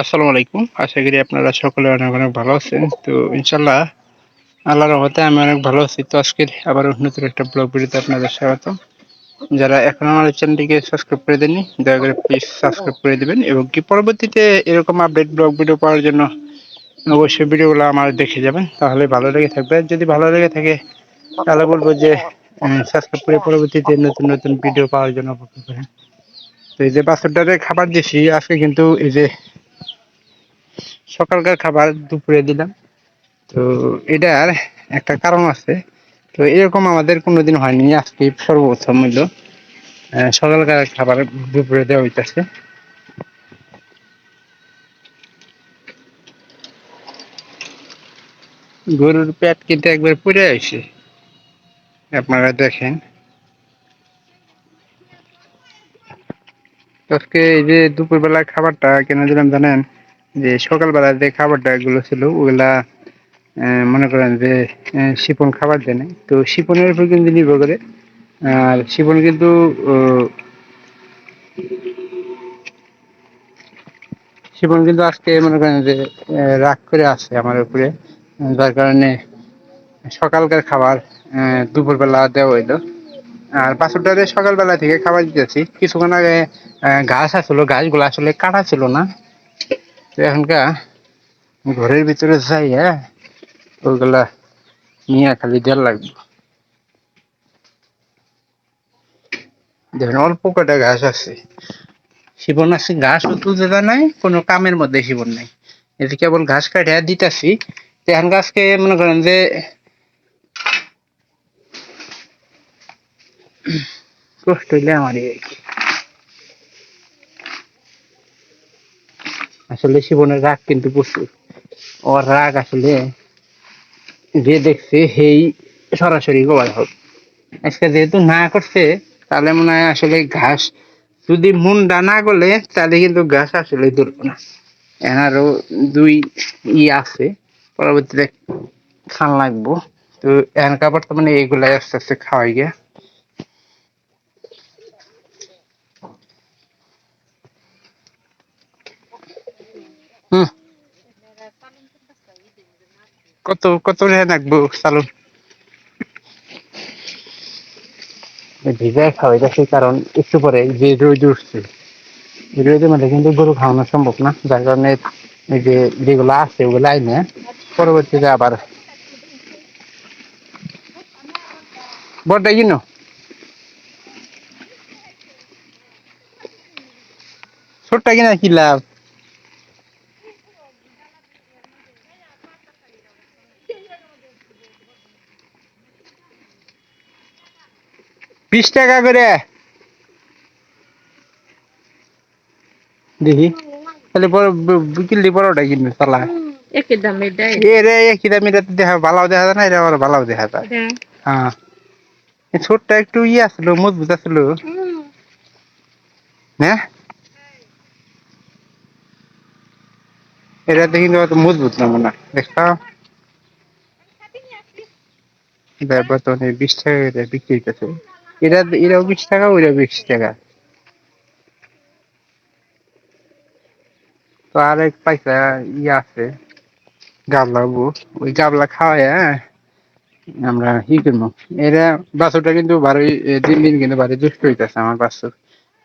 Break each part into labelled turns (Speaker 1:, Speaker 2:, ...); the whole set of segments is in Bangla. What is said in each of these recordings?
Speaker 1: আসসালামু আলাইকুম। আশা করি আপনারা সকলে অনেক অনেক ভালো আছেন। তো ইনশাল্লাহ আল্লাহর রহমতে আমি অনেক ভালো আছি। তো আজকের আবার নতুন একটা ব্লগ ভিডিওতে আপনাদের স্বাগত যারা এখন আমার চ্যানেলটিকে সাবস্ক্রাইব করে দেননি, দয়া করে প্লিজ সাবস্ক্রাইব করে দেবেন এবং কি পরবর্তীতে এরকম আপডেট ব্লগ ভিডিও পাওয়ার জন্য অবশ্যই ভিডিওগুলো আমার দেখে যাবেন, তাহলে ভালো লেগে থাকবে। যদি ভালো লেগে থাকে, তাহলে বলব যে সাবস্ক্রাইব করে পরবর্তীতে নতুন নতুন ভিডিও পাওয়ার জন্য অপেক্ষা করেন। তো এই যে বাছরটারে খাবার দিয়েছি, আজকে কিন্তু এই যে সকালকার খাবার দুপুরে দিলাম। তো এটার একটা কারণ আছে। তো এরকম আমাদের কোনোদিন হয়নি। আজকে সর্বপ্রথম হইল সকালকার খাবার দুপুরে দেওয়া হইতেছে। গরুর পেট কিন্তু একবার পুড়ে আইছে। আপনারা দেখেন। আজকে এই যে দুপুরবেলা খাবারটা কেন দিলাম জানেন? যে সকালবেলা যে খাবারটা গুলো ছিল, ওগুলা মনে করেন যে শিপন খাবার দেয় তো শিপনের উপর কিন্তু নির্ভর করে। আর শিপন কিন্তু শিপন কিন্তু আজকে মনে করেন যে রাগ করে আছে আমার উপরে। যার কারণে সকালকার খাবার দুপুরবেলা দেওয়া হইল। আর বাছুরটারে সকালবেলা থেকে খাবার দিতেছি, কিছুক্ষণ আগে ঘাস আসলো, ঘাসগুলো আসলে কাটা ছিল না। তো এখনকার ঘরের ভিতরে যাই হ্যাঁ? ওইগুলা নিয়ে খালি দেড় লাগবে দেখেন অল্প কটা ঘাস আছে। শিবন আছে, ঘাস তুলতে নাই, কোনো কামের মধ্যে শিবন নাই। এতে কেবল ঘাস কাটে দিতেছি এখন গাছকে মনে করেন যে কষ্ট হইলে আমারই আসলে শিবনের রাগ কিন্তু প্রচুর। ওর রাগ আসলে যে দেখছে সেই সরাসরি গোবার হোক আজকে যেহেতু না করছে, তাহলে মনে হয় আসলে ঘাস যদি মুন্ডা না করলে তাহলে কিন্তু ঘাস আসলে ধরবো না। এনারও দুই ই আছে, পরবর্তীতে খান লাগবো তো এখানকার বর্তমানে এগুলাই আস্তে আস্তে খাওয়াই গিয়া কত কত রেহান রাখব সালুন ভিজায় খাওয়াইতেছি কারণ একটু পরে যে রোদ উঠছে রোদের মধ্যে কিন্তু গরু খাওয়ানো সম্ভব না যার কারণে এই যে যেগুলো আছে ওগুলো আইনে পরবর্তীতে আবার বড়টা কিনো ছোটটা কিনা কি লাভ? বিশ টাকা করে। দেখি। তাহলে বিকিলি কিনবে
Speaker 2: একই দামে দেয়।
Speaker 1: এ রে একই দামি দেখা যায় না এটা আবার ভালো দেখা যায়। হ্যাঁ। ছোটটা একটু ইয়ে আসলো মজবুত আসলো। হ্যাঁ এটা দেখি অত মজবুত না মনে হয়। বিশ টাকা করে বিক্রি হইতেছে। এটা, এটাও বিশ টাকা, ওইটাও বিশ টাকা। তো আর এক পয়সা ইয়ে আছে, গাবলা বু, ওই গাবলা খাওয়ায় হ্যাঁ? আমরা ই করব। এটা বাছুরটা কিন্তু ভালোই দিন দিন কিন্তু ভালোই দুষ্ট হইতেছে আমার বাছুর।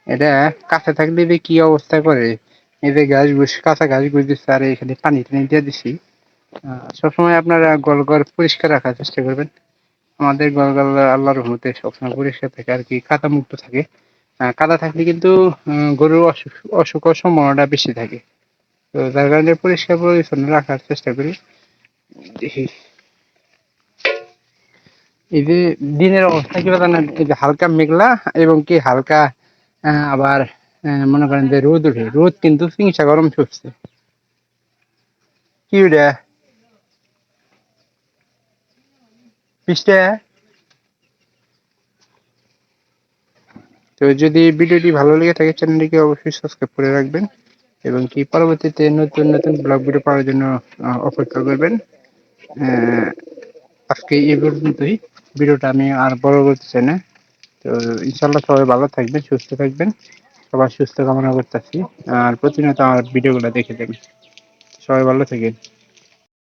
Speaker 1: এটা কাছে থাকলে যে কি অবস্থা করে? এই যে গাছ গুছ কাঁচা গাছ গুছ দিচ্ছে আর এখানে পানি টানি দিয়ে দিছি। সবসময় আপনারা গল ঘর পরিষ্কার রাখার চেষ্টা করবেন। আমাদের গলগাল আল্লাহর রহমতে সবসময় পরিষ্কার থাকে আর কি কাদা মুক্ত থাকে কাদা থাকলে কিন্তু গরুর অসুখ অসুখের সম্ভাবনাটা বেশি থাকে। তো যার কারণে পরিষ্কার পরিচ্ছন্ন রাখার চেষ্টা করি। এই যে দিনের অবস্থা কি জানেন? এই যে হালকা মেঘলা এবং কি হালকা আবার মনে করেন যে রোদ উঠে রোদ কিন্তু চিংসা গরম ছুটছে কি পিসটা? তো যদি ভিডিওটি ভালো লেগে থাকে, চ্যানেলটিকে অবশ্যই সাবস্ক্রাইব করে রাখবেন এবং কি পরবর্তীতে নতুন নতুন ব্লগ ভিডিও পাওয়ার জন্য অপেক্ষা করবেন। আজকে এই পর্যন্তই। ভিডিওটা আমি আর বড় করতে চাই না। তো ইনশাল্লাহ সবাই ভালো থাকবেন, সুস্থ থাকবেন। সবার সুস্থ কামনা করতেছি। আর প্রতিনিয়ত আমার ভিডিওগুলো দেখে দেবেন। সবাই ভালো থাকেন।